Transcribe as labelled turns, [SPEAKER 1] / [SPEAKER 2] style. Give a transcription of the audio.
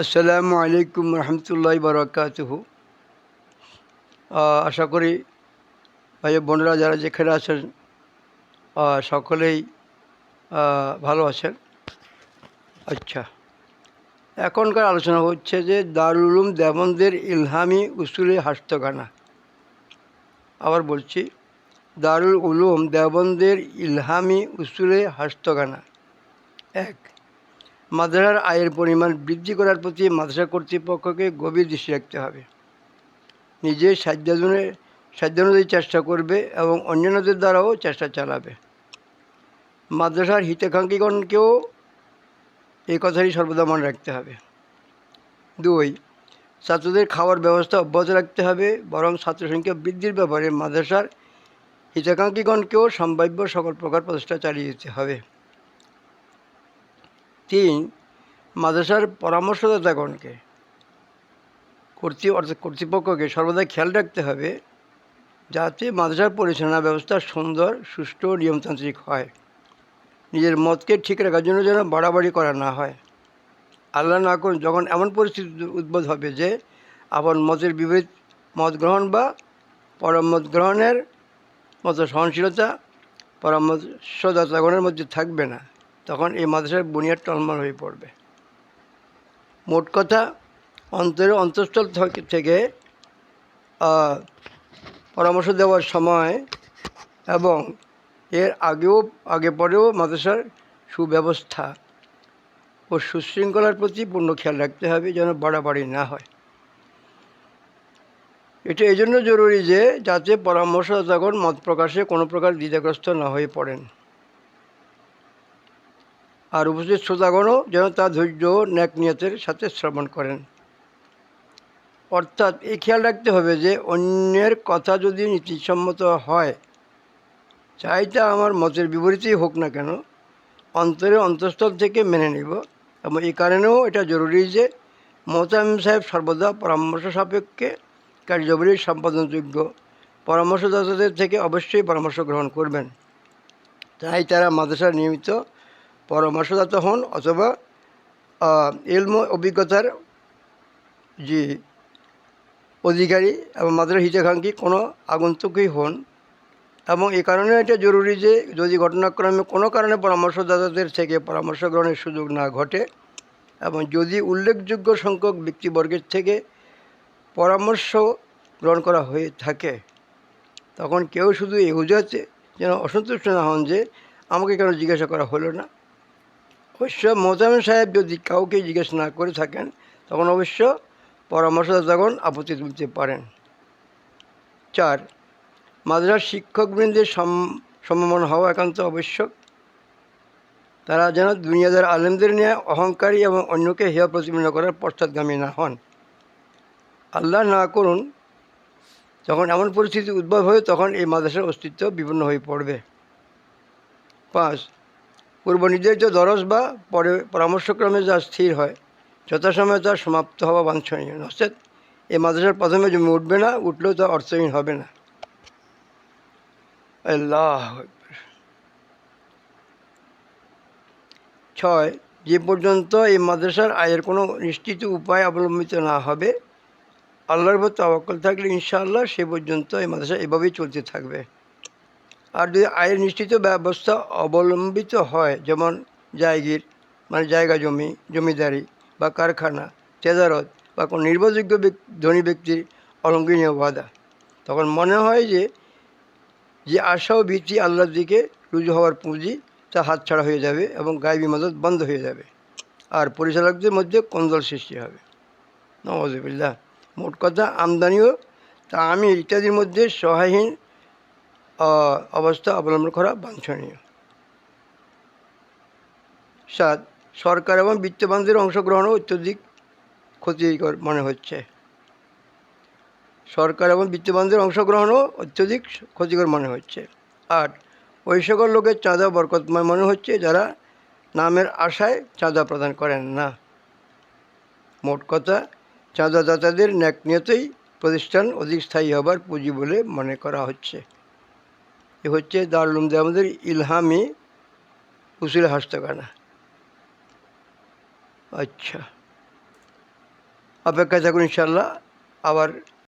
[SPEAKER 1] আসসালামু আলাইকুম রহমতুল্লাহ বারকাতুহ। আশা করি ভাই বোনেরা যারা যেখানে আছেন সকলেই ভালো আছেন। আচ্ছা এখনকার আলোচনা হচ্ছে যে দারুল উলুম দেবনদের ইলহামি উসুলে হাস্তগানা আবার বলছি, দারুল উলুম দেবন্দের ইলহামি উসুলে হাস্তগানা এক মাদ্রাসার আয়ের পরিমাণ বৃদ্ধি করার প্রতি মাদ্রাসা কর্তৃপক্ষকে গভীর দৃষ্টি রাখতে হবে। নিজের সাধ্যানুযায়ী সাধ্যানুযায়ী চেষ্টা করবে এবং অন্যান্যদের দ্বারাও চেষ্টা চালাবে। মাদ্রাসার হিতাকাঙ্ক্ষীগণকেও এই কথাটি সর্বদা মনে রাখতে হবে। দুই, ছাত্রদের খাওয়ার ব্যবস্থা অব্যাহত রাখতে হবে, বরং ছাত্র সংখ্যা বৃদ্ধির ব্যাপারে মাদ্রাসার হিতাকাঙ্ক্ষীগণকেও সম্ভাব্য সকল প্রকার প্রচেষ্টা চালিয়ে যেতে হবে। তিন মাদ্রাসার পরামর্শদাতাগণকে কর্তৃ, অর্থাৎ কর্তৃপক্ষকে সর্বদা খেয়াল রাখতে হবে যাতে মাদ্রাসার পরিচালনা ব্যবস্থা সুন্দর, সুষ্ঠু নিয়মতান্ত্রিক হয়। নিজের মতকে ঠিক রাখার জন্য যেন বাড়াবাড়ি করা না হয়। আল্লাহ না করুন, যখন এমন পরিস্থিতি উদ্ভব হবে যে আপন মতের বিপরীত মত গ্রহণ বা পরামত গ্রহণের মতো সহনশীলতা পরামর্শদাতাগণের মধ্যে থাকবে না। তখন এই মাদ্রাসার বুনিয়াদ টলমল হয়ে পড়বে। মোট কথা অন্তরের অন্তঃস্থল থেকে- পরামর্শ দেওয়ার সময় এবং এর আগেও, আগে পরেও মাদ্রাসার সুব্যবস্থা ও সুশৃঙ্খলার প্রতি পূর্ণ খেয়াল রাখতে হবে যেন বাড়াবাড়ি না হয়। এটা এই জন্য জরুরি যে, যাতে পরামর্শদাতাগণ মত প্রকাশে কোনো প্রকার দ্বিধাগ্রস্ত না হয়ে পড়েন। আর উপস্থিত শ্রোতাগণও যেন তা ধৈর্য, ন্যাক নিয়তের সাথে শ্রবণ করেন। অর্থাৎ এই খেয়াল রাখতে হবে যে অন্যের কথা যদি নীতিসম্মত হয়, চাই তা আমার মতের বিপরীতেই হোক না কেন, অন্তরে অন্তঃস্থল থেকে মেনে নেব। এবং এই কারণেও এটা জরুরি যে মোহতামিম সাহেব সর্বদা পরামর্শ সাপেক্ষে কার্যবলী সম্পাদনযোগ্য পরামর্শদাতাদের থেকে অবশ্যই পরামর্শ গ্রহণ করবেন। তাই তারা মাদ্রাসার নিয়মিত পরামর্শদাতা হন অথবা এলম অভিজ্ঞতার যে অধিকারী এবং মাদ্রাস হিতাকাঙ্ক্ষী কোনো আগন্তুকই হন। এবং এই কারণে এটা জরুরি যে যদি ঘটনাক্রমে কোনো কারণে পরামর্শদাতাদের থেকে পরামর্শ গ্রহণের সুযোগ না ঘটে এবং যদি উল্লেখযোগ্য সংখ্যক ব্যক্তিবর্গের থেকে পরামর্শ গ্রহণ করা হয়ে থাকে, তখন কেউ শুধু এই হুজাতে যেন অসন্তুষ্ট না হন যে আমাকে কেন জিজ্ঞাসা করা হলো না। অবশ্য মোহতামিম সাহেব যদি কাউকে জিজ্ঞেস না করে থাকেন, তখন অবশ্য পরামর্শদাতাগণ আপত্তি তুলতে পারেন। চার, মাদ্রাসার শিক্ষকবৃন্দের সম- সমমন হওয়া একান্ত আবশ্যক। তারা যেন দুনিয়াদার আলেমদের নিয়ে অহংকারী এবং অন্যকে হেয় প্রতিবিন্ন করার পশ্চাৎগামী না হন। আল্লাহ না করুন, যখন এমন পরিস্থিতি উদ্ভব হয়, তখন এই মাদ্রাসার অস্তিত্ব বিপন্ন হয়ে পড়বে। পাঁচ পূর্ব নির্ধারিত দরজ বা পরে পরামর্শক্রমে যা স্থির হয়, যথাসময়ে তা সমাপ্ত হওয়া বাঞ্ছনীয়। নচেত এই মাদ্রাসার প্রথমে জমি উঠবে না, উঠলেও তা অর্থহীন হবে না। আল্লাহ ছয়, যে পর্যন্ত এই মাদ্রাসার আয়ের কোনো নিশ্চিত উপায় অবলম্বিত না হবে, আল্লাহর উপর তাওয়াক্কল থাকলে ইনশাআল্লাহ সে পর্যন্ত এই মাদ্রাসা এভাবেই চলতে থাকবে। আর যদি আয়ের নিশ্চিত ব্যবস্থা অবলম্বিত হয়, যেমন জায়গির মানে জায়গা জমি, জমিদারি বা কারখানা, তেজারত বা কোনো নির্ভরযোগ্য ধনী ব্যক্তির অলঙ্ঘনীয় বাধা, তখন মনে হয় যে যে আশা ও ভীতি আল্লাহর দিকে রুজু হওয়ার পুঁজি তা হাতছাড়া হয়ে যাবে এবং গায়েবী মদত বন্ধ হয়ে যাবে। আর পরিচালকদের মধ্যে কোন্দল সৃষ্টি হবে। নওয়াজবিল্লাহ। মোট কথা আমদানিও তা আমি ইত্যাদির মধ্যে সহায়হীন অবস্থা অবলম্বন করা বাঞ্ছনীয়। সাত, সরকার এবং বিত্তবানদের অংশগ্রহণও অত্যধিক ক্ষতিকর মনে হচ্ছে। সরকার এবং বিত্তবানদের অংশগ্রহণও অত্যধিক ক্ষতিকর মনে হচ্ছে। আট, ওই সকল লোকের চাঁদা বরকতময় মনে হচ্ছে যারা নামের আশায় চাঁদা প্রদান করেন না। মোট কথা, চাঁদাদাতাদের ন্যাক নিয়তেই প্রতিষ্ঠান অধিক স্থায়ী হবার পুঁজি বলে মনে করা হচ্ছে। এ হচ্ছে দারুলুম দেওবন্দের ইলহামি উসুল হাস্তকানা আচ্ছা। অপেক্ষা থাকুন ইনশাল্লাহ আবার